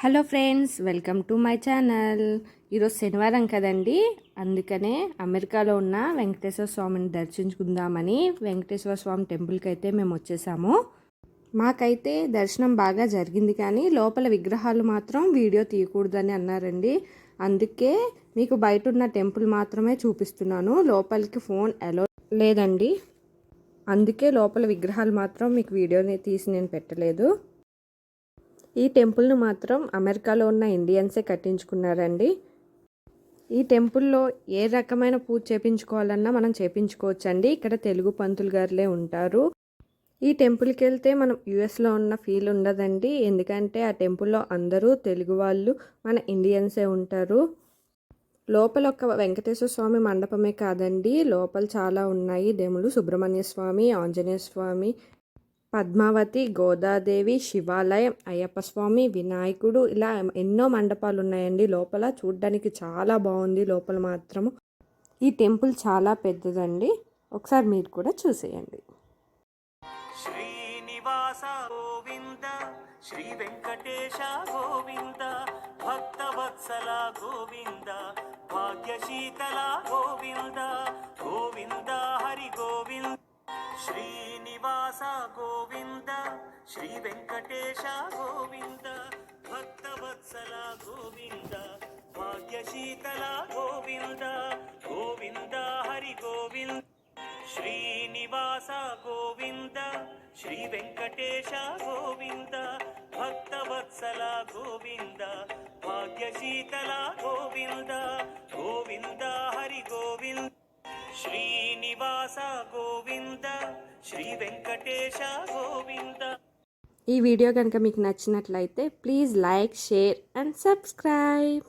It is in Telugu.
Hello friends welcome to my channel. ఈరోజు శనివారం కదండి. అందుకనే అమెరికాలో ఉన్న వెంకటేశ్వర స్వామిని దర్శించుకుందామని వెంకటేశ్వర స్వామి టెంపుల్కి అయితే మేము వచ్చేసాము. మాకైతే దర్శనం బాగా జరిగింది కానీ లోపల విగ్రహాలు మాత్రం వీడియో తీయకూడదని అన్నారండి. అందుకే మీకు బయట ఉన్న టెంపుల్ మాత్రమే చూపిస్తున్నాను. లోపలికి ఫోన్ అలో లేదండి. అందుకే లోపల విగ్రహాలు మాత్రం మీకు వీడియోని తీసి నేను పెట్టలేదు. ఈ టెంపుల్ను మాత్రం అమెరికాలో ఉన్న ఇండియన్సే కట్టించుకున్నారండి. ఈ టెంపుల్లో ఏ రకమైన పూజ చేపించుకోవాలన్నా మనం చేపించుకోవచ్చండి. ఇక్కడ తెలుగు పంతులు గారులే ఉంటారు. ఈ టెంపుల్కి వెళ్తే మనం యుఎస్లో ఉన్న ఫీల్ ఉండదండి. ఎందుకంటే ఆ టెంపుల్లో అందరూ తెలుగు వాళ్ళు మన ఇండియన్సే ఉంటారు. లోపల ఒక వెంకటేశ్వర స్వామి మండపమే కాదండి. లోపల చాలా ఉన్నాయి. దేవుళ్ళు సుబ్రహ్మణ్య స్వామి ఆంజనేయ స్వామి పద్మావతి గోదాదేవి శివాలయం అయ్యప్ప స్వామి వినాయకుడు ఇలా ఎన్నో మండపాలు ఉన్నాయండి లోపల చూడ్డానికి చాలా బాగుంది. లోపల మాత్రము ఈ టెంపుల్ చాలా పెద్దదండి. ఒకసారి మీరు కూడా చూసేయండి. శ్రీనివాస గోవింద శ్రీ వెంకటేశ గోవింద భక్తవత్సల గోవింద భాగ్యశీతల గోవింద శ్రీనివాస గోవింద శ్రీ వెంకటేశ గోవింద భక్తవత్సల గోవింద భాగ్యశీతల గోవింద గోవింద హరి గోవింద శ్రీనివాస గోవింద శ్రీ వెంకటేశ గోవింద భక్తవత్సల గోవింద భాగ్యశీతల గోవింద శ్రీనివాస గోవింద శ్రీ వెంకటేశ గోవింద. ఈ వీడియో కనుక మీకు నచ్చినట్లయితే please like share and subscribe